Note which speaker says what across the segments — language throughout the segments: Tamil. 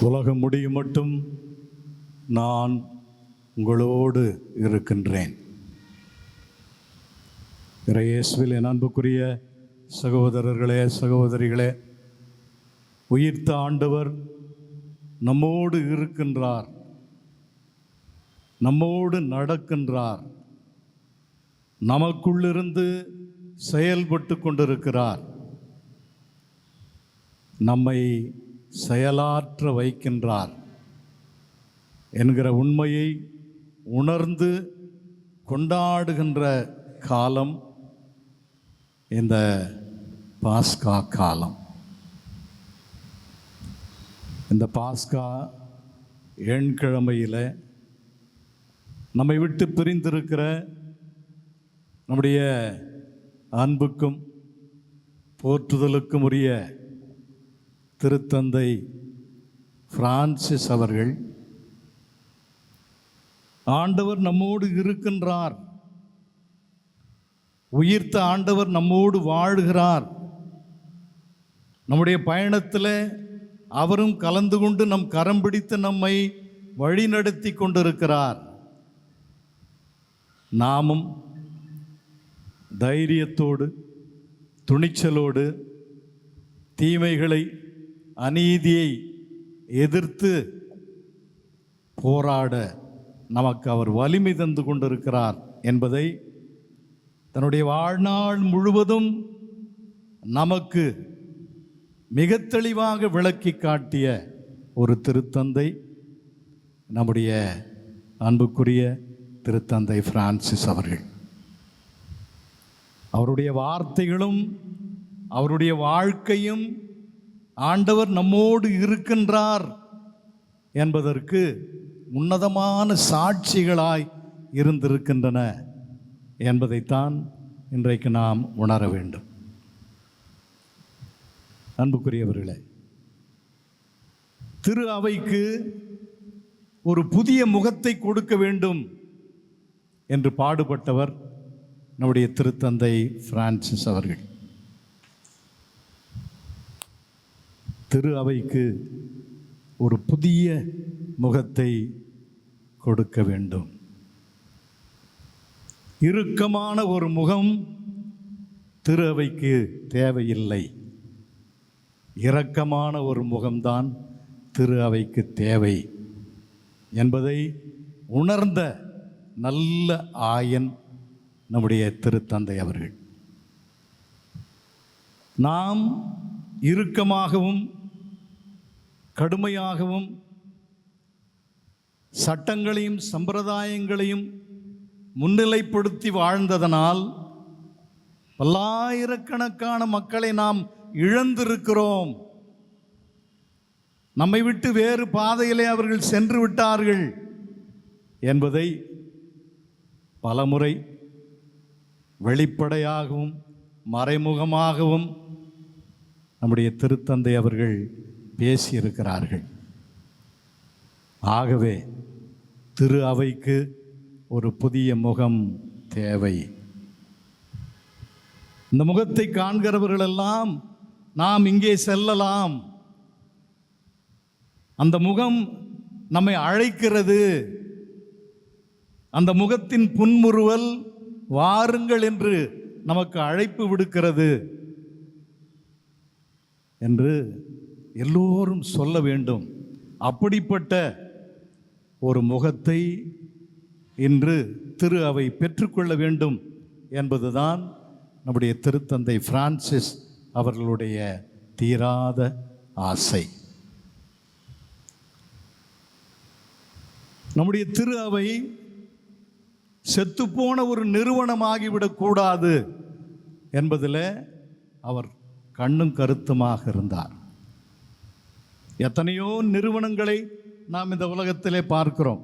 Speaker 1: உலகம் முடியும் மட்டும் நான் உங்களோடு இருக்கின்றேன். இறையேசுவில் என் அன்புக்குரிய சகோதரர்களே சகோதரிகளே உயிர்த்த ஆண்டவர் நம்மோடு இருக்கின்றார். நம்மோடு நடக்கின்றார். நமக்குள்ளிருந்து செயல்பட்டு கொண்டிருக்கிறார். நம்மை செயலாற்ற வைக்கின்றார் என்கிற உண்மையை உணர்ந்து கொண்டாடுகின்ற காலம் இந்த பாஸ்கா காலம். இந்த பாஸ்கா எண்கிழமையில் நம்மை விட்டு பிரிந்திருக்கிற நம்முடைய அன்புக்கும் போற்றுதலுக்கும் உரிய திருத்தந்தை பிரான்சிஸ் அவர்கள் ஆண்டவர் நம்மோடு இருக்கின்றார். உயிர்த்த ஆண்டவர் நம்மோடு வாழ்கிறார். நம்முடைய பயணத்தில் அவரும் கலந்து கொண்டு நம் கரம் பிடித்து நம்மை வழிநடத்தி கொண்டிருக்கிறார். நாமும் தைரியத்தோடு துணிச்சலோடு தீமைகளை அநீதியை எதிர்த்து போராட நமக்கு அவர் வலிமை தந்து கொண்டிருக்கிறார் என்பதை தன்னுடைய வாழ்நாள் முழுவதும் நமக்கு மிக தெளிவாக விளக்கி காட்டிய ஒரு திருத்தந்தை நம்முடைய அன்புக்குரிய திருத்தந்தை பிரான்சிஸ் அவர்கள். அவருடைய வார்த்தைகளும் அவருடைய வாழ்க்கையும் ஆண்டவர் நம்மோடு இருக்கின்றார் என்பதற்கு உன்னதமான சாட்சிகளாய் இருந்திருக்கின்றன என்பதைத்தான் இன்றைக்கு நாம் உணர வேண்டும். அன்புக்குரியவர்களே திரு அவைக்கு ஒரு புதிய முகத்தை கொடுக்க வேண்டும் என்று பாடுபட்டவர் நம்முடைய திருத்தந்தை பிரான்சிஸ் அவர்கள். திரு அவைக்கு ஒரு புதிய முகத்தை கொடுக்க வேண்டும். இறுக்கமான ஒரு முகம் திரு அவைக்கு தேவையில்லை. இரக்கமான ஒரு முகம்தான் திரு அவைக்கு தேவை என்பதை உணர்ந்த நல்ல ஆயன் நம்முடைய திருத்தந்தை அவர்கள். நாம் இறுக்கமாகவும் கடுமையாகவும் சட்டங்களையும் சம்பிரதாயங்களையும் முன்னிலைப்படுத்தி வாழ்ந்ததனால் பல்லாயிரக்கணக்கான மக்களை நாம் இழந்திருக்கிறோம். நம்மை விட்டு வேறு பாதையிலே அவர்கள் சென்று விட்டார்கள் என்பதை பலமுறை வெளிப்படையாகவும் மறைமுகமாகவும் நம்முடைய திருத்தந்தை அவர்கள் பேசியிருக்கிறார்கள். ஆகவே திரு அவைக்கு ஒரு புதிய முகம் தேவை. இந்த முகத்தை காண்கிறவர்களெல்லாம் நாம் இங்கே செல்லலாம். அந்த முகம் நம்மை அழைக்கிறது. அந்த முகத்தின் புன்முறுவல் வாருங்கள் என்று நமக்கு அழைப்பு விடுக்கிறது. என்று எல்லோரும் சொல்ல வேண்டும். அப்படிப்பட்ட ஒரு முகத்தை இன்று திரு அவை பெற்றுக்கொள்ள வேண்டும் என்பதுதான் நம்முடைய திருத்தந்தை பிரான்சிஸ் அவர்களுடைய தீராத ஆசை. நம்முடைய திரு அவை செத்துப்போன ஒரு நிறுவனமாகிவிடக்கூடாது என்பதில் அவர் கண்ணும் கருத்துமாக இருந்தார். எத்தனையோ நிறுவனங்களை நாம் இந்த உலகத்திலே பார்க்கிறோம்.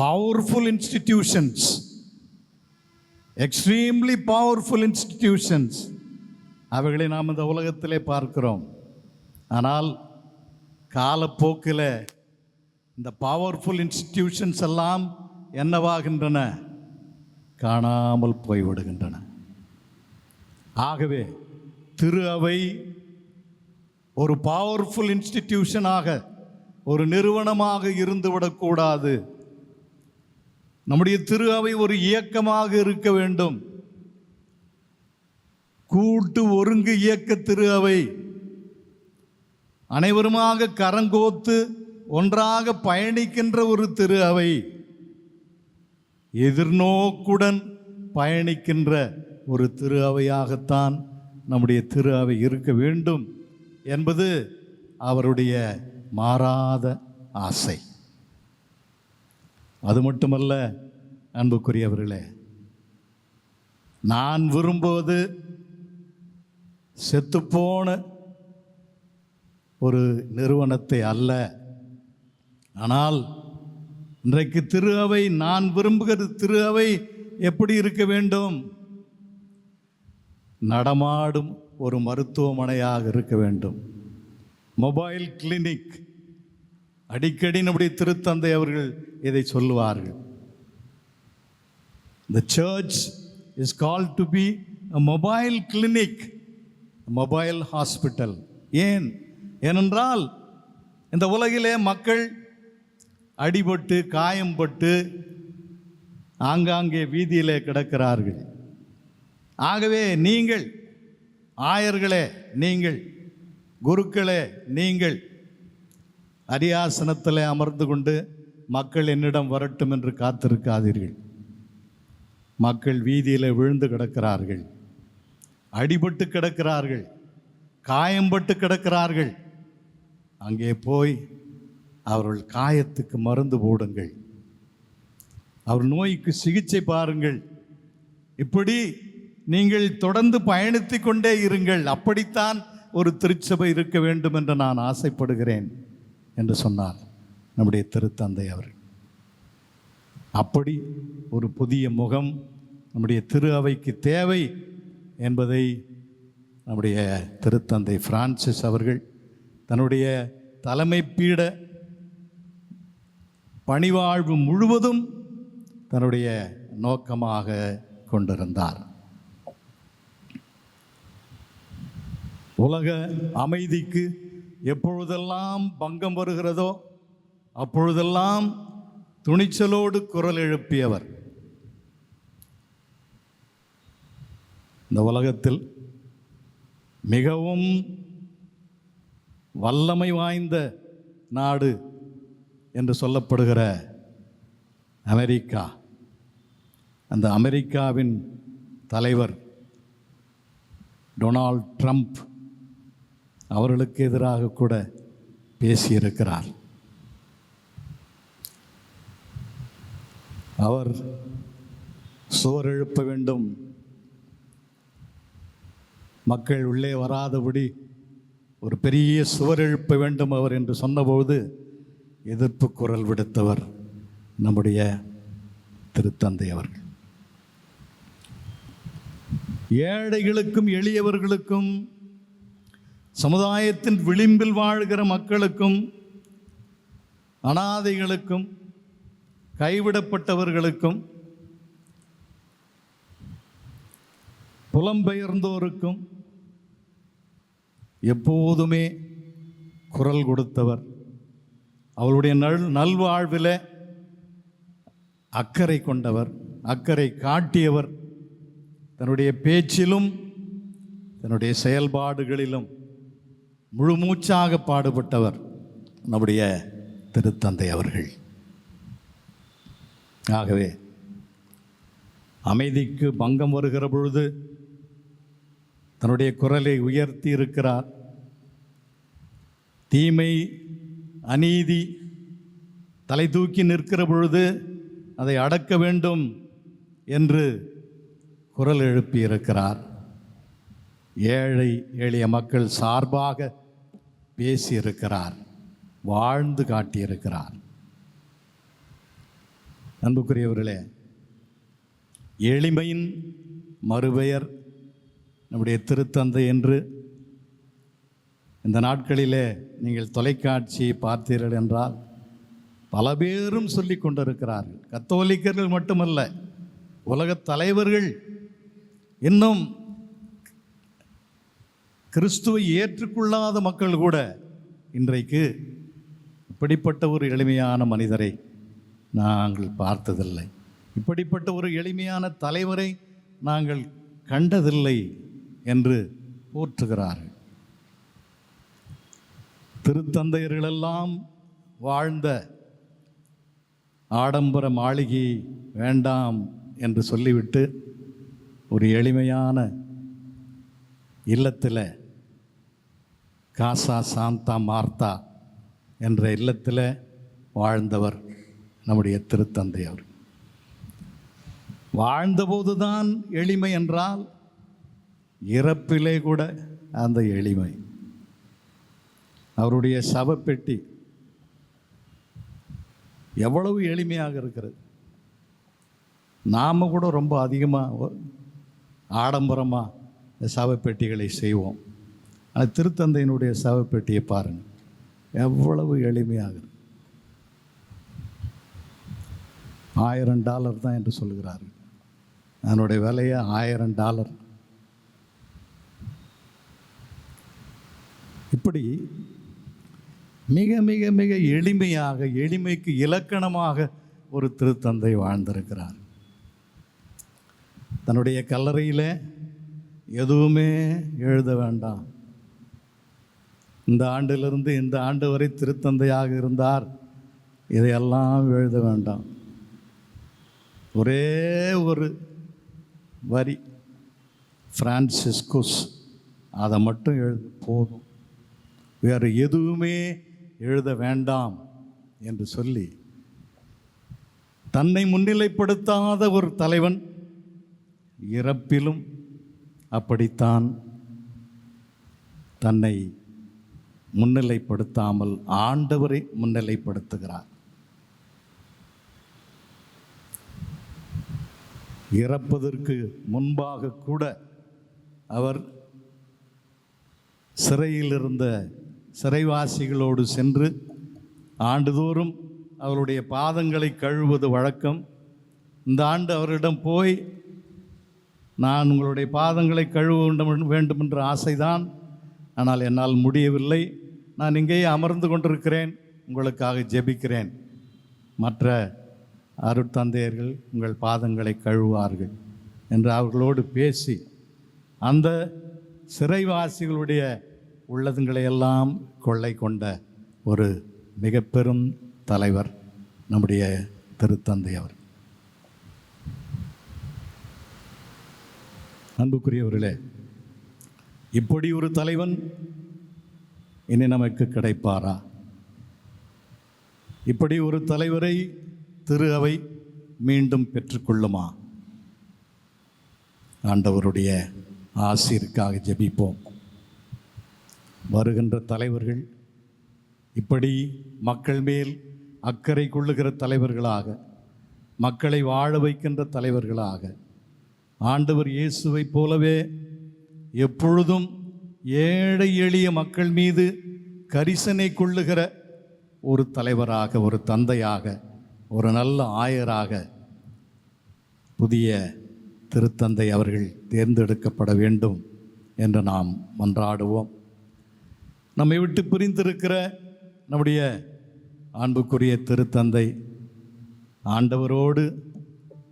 Speaker 1: Powerful institutions extremely powerful institutions அவைகளை நாம் இந்த உலகத்திலே பார்க்கிறோம். ஆனால் காலப்போக்கில் இந்த பவர்ஃபுல் இன்ஸ்டிடியூஷன்ஸ் எல்லாம் என்னவாகின்றன? காணாமல் போய்விடுகின்றன. ஆகவே திரு அவை ஒரு பவர்ஃபுல் இன்ஸ்டிடியூஷனாக ஒரு நிறுவனமாக இருந்துவிடக்கூடாது நம்முடைய திரு அவை ஒரு இயக்கமாக இருக்க வேண்டும். கூட்டு ஒருங்கு இயக்க திரு அவை. அனைவருமாக கரங்கோத்து ஒன்றாக பயணிக்கின்ற ஒரு திரு அவை. எதிர்நோக்குடன் பயணிக்கின்ற ஒரு திரு அவையாகத்தான் நம்முடைய திரு அவை இருக்க வேண்டும். என்பது அவருடைய மாறாத ஆசை. அது மட்டுமல்ல அன்புக்குரியவர்களே நான் விரும்புவது செத்துப்போன ஒரு நிறுவனத்தை அல்ல. ஆனால் இன்றைக்கு திரு அவை நான் விரும்புகிற திரு அவை எப்படி இருக்க வேண்டும்? நடமாடும் ஒரு மருத்துவமனையாக இருக்க வேண்டும். Mobile clinic. அடிக்கடி நம்முடைய திருத்தந்தை அவர்கள் இதை சொல்லுவார்கள். The church is call to be mobile clinic mobile hospital ஏன்? ஏனென்றால் இந்த உலகிலே மக்கள் அடிபட்டு காயம்பட்டு ஆங்காங்கே வீதியிலே கிடக்கிறார்கள். ஆகவே நீங்கள் ஆயர்களே நீங்கள் குருக்களே நீங்கள் அரியாசனத்தில் அமர்ந்து கொண்டு மக்கள் என்னிடம் வரட்டும் என்று காத்திருக்காதீர்கள். மக்கள் வீதியில் விழுந்து கிடக்கிறார்கள். அடிபட்டு கிடக்கிறார்கள். காயம்பட்டு கிடக்கிறார்கள். அங்கே போய் அவர்கள் காயத்துக்கு மருந்து போடுங்கள். அவர் நோய்க்கு சிகிச்சை பாருங்கள். இப்படி நீங்கள் தொடர்ந்து பயணித்து கொண்டே இருங்கள். அப்படித்தான் ஒரு திருச்சபை இருக்க வேண்டும் என்று நான் ஆசைப்படுகிறேன் என்று சொன்னார் நம்முடைய திருத்தந்தை அவர் அப்படி ஒரு புதிய முகம் நம்முடைய திரு அவைக்கு தேவை என்பதை நம்முடைய திருத்தந்தை பிரான்சிஸ் அவர்கள் தன்னுடைய தலைமை பீட பணிவாழ்வு முழுவதும் தன்னுடைய நோக்கமாக கொண்டிருந்தார். உலக அமைதிக்கு எப்பொழுதெல்லாம் பங்கம் வருகிறதோ அப்பொழுதெல்லாம் துணிச்சலோடு குரல் எழுப்பியவர். இந்த உலகத்தில் மிகவும் வல்லமை வாய்ந்த நாடு என்று சொல்லப்படுகிற அமெரிக்கா. அந்த அமெரிக்காவின் தலைவர் டொனால்ட் ட்ரம்ப் அவர்களுக்கு எதிராக கூட பேசியிருக்கிறார். அவர் சுவர் எழுப்ப வேண்டும். மக்கள் உள்ளே வராதபடி ஒரு பெரிய சுவர் எழுப்ப வேண்டும் அவர் என்று சொன்னபோது எதிர்ப்பு குரல் விடுத்தவர் நம்முடைய திருத்தந்தை அவர்கள். ஏழைகளுக்கும் எளியவர்களுக்கும் சமுதாயத்தின் விளிம்பில் வாழ்கிற மக்களுக்கும் அனாதைகளுக்கும் கைவிடப்பட்டவர்களுக்கும் புலம்பெயர்ந்தோருக்கும் எப்போதுமே குரல் கொடுத்தவர். அவருடைய நல் நல்வாழ்வில் அக்கறை கொண்டவர் அக்கறை காட்டியவர். தன்னுடைய பேச்சிலும் தன்னுடைய செயல்பாடுகளிலும் முழுமூச்சாக பாடுபட்டவர் நம்முடைய திருத்தந்தை அவர்கள். ஆகவே அமைதிக்கு பங்கம் வருகிற பொழுது தன்னுடைய குரலை உயர்த்தி இருக்கிறார். தீமை அநீதி தலை தூக்கி நிற்கிற பொழுது அதை அடக்க வேண்டும் என்று குரல் எழுப்பியிருக்கிறார். ஏழை எளிய மக்கள் சார்பாக பேசியிருக்கிறார் வாழ்ந்து காட்டியிருக்கிறார். அன்புக்குரியவர்களே எளிமையின் மறுபெயர் நம்முடைய திருத்தந்தை என்று இந்த நாட்களிலே நீங்கள் தொலைக்காட்சியை பார்த்தீர்கள் என்றால் பல பேரும் சொல்லி கொண்டிருக்கிறார்கள். கத்தோலிக்கர்கள் மட்டுமல்ல உலகத் தலைவர்கள் இன்னும் கிறிஸ்துவை ஏற்றுக்கொள்ளாத மக்கள் கூட இன்றைக்கு இப்படிப்பட்ட ஒரு எளிமையான மனிதரை நாங்கள் பார்த்ததில்லை. இப்படிப்பட்ட ஒரு எளிமையான தலைவரை நாங்கள் கண்டதில்லை என்று போற்றுகிறார்கள். திருத்தந்தையர்களெல்லாம் வாழ்ந்த ஆடம்பர மாளிகை வேண்டாம் என்று சொல்லிவிட்டு ஒரு எளிமையான இல்லத்தில் காசா சாந்தா மார்த்தா என்ற இல்லத்தில் வாழ்ந்தவர் நம்முடைய திருத்தந்தை அவர். வாழ்ந்தபோதுதான் எளிமை என்றால் இறப்பிலே கூட அந்த எளிமை. அவருடைய சவப்பெட்டி எவ்வளவு எளிமையாக இருக்கிறது. நாம் கூட ரொம்ப அதிகமாக ஆடம்பரமாக சவப்பெட்டிகளை செய்வோம். ஆனால் திருத்தந்தையினுடைய சவப்பெட்டியை பாருங்கள் எவ்வளவு எளிமையாக ஆயிரம் டாலர் தான் என்று சொல்கிறார்கள் அதனுடைய விலையை ஆயிரம் டாலர். இப்படி மிக மிக மிக எளிமையாக எளிமைக்கு இலக்கணமாக ஒரு திருத்தந்தை வாழ்ந்திருக்கிறார். தன்னுடைய கல்லறையில் எதுவுமே எழுத வேண்டாம். இந்த ஆண்டிலிருந்து இந்த ஆண்டு வரை திருத்தந்தையாக இருந்தார். இதையெல்லாம் எழுத வேண்டாம். ஒரே ஒரு வரி ஃப்ரான்சிஸ்கோஸ் அதை மட்டும் எழுது போதும். வேறு எதுவுமே எழுத வேண்டாம் என்று சொல்லி தன்னை முன்னிலைப்படுத்தாத ஒரு தலைவன் இறப்பிலும் அப்படித்தான் தன்னை முன்னிலைப்படுத்தாமல் ஆண்டவரை முன்னிலைப்படுத்துகிறார். இறப்பதற்கு முன்பாக கூட அவர் சிறையில் இருந்த சிறைவாசிகளோடு சென்று ஆண்டுதோறும் அவருடைய பாதங்களை கழுவுவது வழக்கம். இந்த ஆண்டு அவரிடம் போய் நான் உங்களுடைய பாதங்களை கழுவ வேண்டும் வேண்டும் என்ற ஆசைதான். ஆனால் என்னால் முடியவில்லை. நான் இங்கேயே அமர்ந்து கொண்டிருக்கிறேன். உங்களுக்காக ஜெபிக்கிறேன். மற்ற அருட்தந்தையர்கள் உங்கள் பாதங்களை கழுவார்கள் என்று அவர்களோடு பேசி அந்த சிறைவாசிகளுடைய உள்ளதுங்களை எல்லாம் கொள்ளை கொண்ட ஒரு மிக பெரும் தலைவர் நம்முடைய திருத்தந்தை அவர். அன்புக்குரியவர்களே இப்படி ஒரு தலைவன் இனி நமக்கு கிடைப்பாரா? இப்படி ஒரு தலைவரை திரு அவை மீண்டும் பெற்றுக்கொள்ளுமா? ஆண்டவருடைய ஆசிற்காக ஜெபிப்போம். வருகின்ற தலைவர்கள் இப்படி மக்கள் மேல் அக்கறை கொள்ளுகிற தலைவர்களாக மக்களை வாழ வைக்கின்ற தலைவர்களாக ஆண்டவர் இயேசுவைப் போலவே எப்பொழுதும் ஏழை எளிய மக்கள் மீது கரிசனை கொள்ளுகிற ஒரு தலைவராக ஒரு தந்தையாக ஒரு நல்ல ஆயராக புதிய திருத்தந்தை அவர்கள் தேர்ந்தெடுக்கப்பட வேண்டும் என்று நாம் மன்றாடுவோம். நம்மை விட்டு பிரிந்திருக்கிற நம்முடைய அன்புக்குரிய திருத்தந்தை ஆண்டவரோடு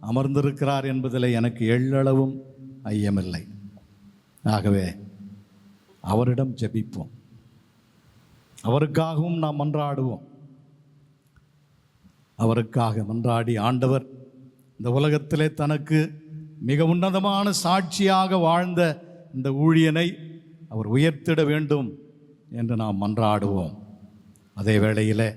Speaker 1: அமர்ந்திருக்கிறார் என்பதில் எனக்கு எள்ளளவும் ஐயமில்லை. ஆகவே அவரிடம் ஜெபிப்போம். அவருக்காகவும் நாம் மன்றாடுவோம். அவருக்காக மன்றாடி ஆண்டவர் இந்த உலகத்திலே தனக்கு மிக உன்னதமான சாட்சியாக வாழ்ந்த இந்த ஊழியனை அவர் உயர்த்திட வேண்டும் என்று நாம் மன்றாடுவோம். அதே வேளையிலே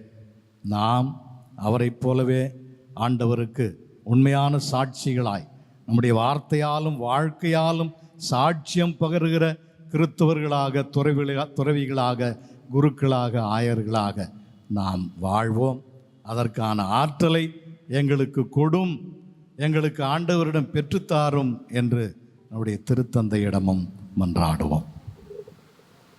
Speaker 1: நாம் அவரைப் போலவே ஆண்டவருக்கு உண்மையான சாட்சிகளாய் நம்முடைய வார்த்தையாலும் வாழ்க்கையாலும் சாட்சியம் பகருகிற கிறித்தவர்களாக துறவிகளா துறவிகளாக குருக்களாக ஆயர்களாக நாம் வாழ்வோம். அதற்கான ஆற்றலை எங்களுக்கு கொடும் எங்களுக்கு ஆண்டவரிடம் பெற்றுத்தாரும் என்று நம்முடைய திருத்தந்தையிடமும் மன்றாடுவோம்.